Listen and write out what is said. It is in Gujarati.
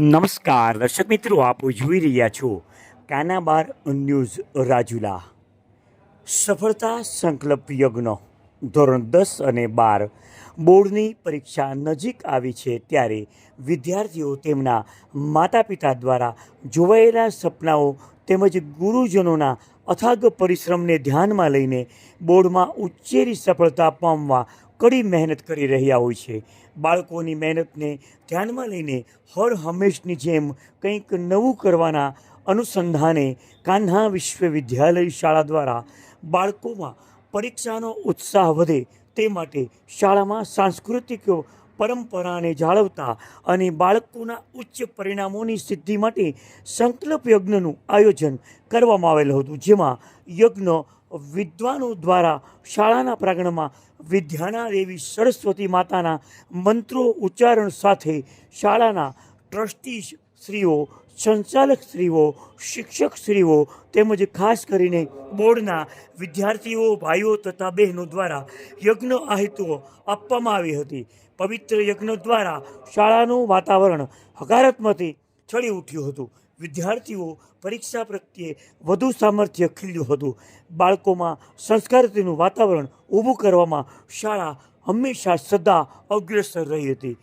નમસ્કાર. દર્શક મિત્રો, આપ જોઈ રહ્યા છો કાનાબાર ન્યૂઝ રાજુલા. સફળતા સંકલ્પ યજ્ઞ, ધોરણ દસ અને બાર. બોર્ડની પરીક્ષા નજીક આવી છે ત્યારે વિદ્યાર્થીઓ તેમના માતા પિતા દ્વારા જોવાયેલા સપનાઓ તેમજ ગુરુજનોના અથાગ પરિશ્રમને ધ્યાનમાં લઈને બોર્ડમાં ઉચ્ચેરી સફળતા પામવા કડી મહેનત કરી રહ્યા હોય છે. બાળકોની મહેનતને ધ્યાનમાં લઈને હર હંમેશની જેમ કંઈક નવું કરવાના અનુસંધાને કાન્હા વિશ્વવિદ્યાલય શાળા દ્વારા બાળકોમાં પરીક્ષાનો ઉત્સાહ વધે તે માટે શાળામાં સાંસ્કૃતિક પરંપરાને જાળવતા અને બાળકોના ઉચ્ચ પરિણામોની સિદ્ધિ માટે સંકલ્પ યજ્ઞનું આયોજન કરવામાં આવેલું હતું, જેમાં યજ્ઞ વિદ્વાનો દ્વારા શાળાના પ્રાંગણમાં વિદ્યાના દેવી સરસ્વતી માતાના મંત્રો ઉચ્ચારણ સાથે શાળાના ટ્રસ્ટી શ્રીઓ, સંચાલક શ્રીઓ, શિક્ષક શ્રીઓ તેમજ ખાસ કરીને બોર્ડના વિદ્યાર્થીઓ, ભાઈઓ તથા બહેનો દ્વારા યજ્ઞ આહિતુઓ આપવામાં આવી હતી. પવિત્ર યજ્ઞ દ્વારા શાળાનું વાતાવરણ હકારાત્મકથી છળી ઉઠ્યું હતું. વિદ્યાર્થીઓ પરીક્ષા પ્રત્યે વધુ સામર્થ્ય ખીલ્યું હતું. બાળકોમાં સંસ્કારતીનું વાતાવરણ ઊભું કરવામાં શાળા હંમેશા સદા અગ્રેસર રહી હતી.